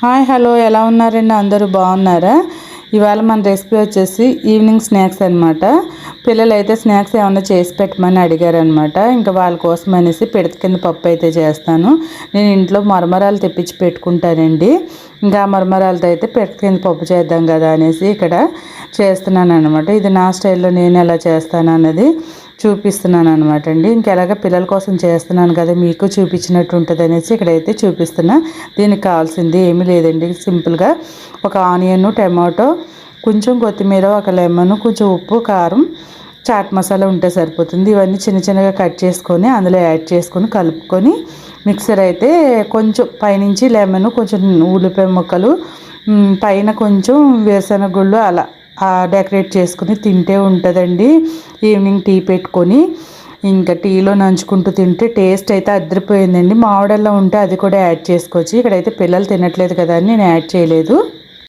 Hi hello ఎలా ఉన్నారండి? అందరూ బాగున్నారా? ఇవాళ మన రెసిపీ వచ్చేసి ఈవినింగ్ స్నాక్స్ అనమాట పిల్లలు అయితే స్నాక్స్ ఏమైనా చేసి పెట్టమని అడిగారనమాట ఇంకా వాళ్ళ కోసం అనేసి పిడత కింద పప్పు అయితే చేస్తాను. నేను ఇంట్లో మరమరాలు తెప్పించి పెట్టుకుంటానండి. ఇంకా మరమరాలతో అయితే పిడత కింద పప్పు చేద్దాం కదా అనేసి ఇక్కడ చేస్తున్నాను అనమాట ఇది నా స్టైల్లో నేను ఎలా చేస్తాను అన్నది చూపిస్తున్నాను అనమాట అండి ఇంకెలాగ పిల్లల కోసం చేస్తున్నాను కదా మీకు చూపించినట్టు ఉంటుంది అనేసి ఇక్కడైతే చూపిస్తున్నా. దీనికి కావాల్సింది ఏమీ లేదండి. సింపుల్గా ఒక ఆనియన్ టమాటో కొంచెం కొత్తిమీర ఒక లెమన్ కొంచెం ఉప్పు కారం చాట్ మసాలా ఉంటే సరిపోతుంది. ఇవన్నీ చిన్న చిన్నగా కట్ చేసుకొని అందులో యాడ్ చేసుకొని కలుపుకొని మిక్సర్ అయితే కొంచెం పైనుంచి లెమన్ కొంచెం ఉల్లిపాయ ముక్కలు పైన కొంచెం వేరుశనగ గుళ్ళు అలా డెకరేట్ చేసుకుని తింటే ఉంటుందండి. ఈవినింగ్ టీ పెట్టుకొని ఇంకా టీలో నంచుకుంటూ తింటే టేస్ట్ అయితే అద్దరిపోయిందండి. మామిడల్లో ఉంటే అది కూడా యాడ్ చేసుకోవచ్చు. ఇక్కడైతే పిల్లలు తినట్లేదు కదా అని నేను యాడ్ చేయలేదు.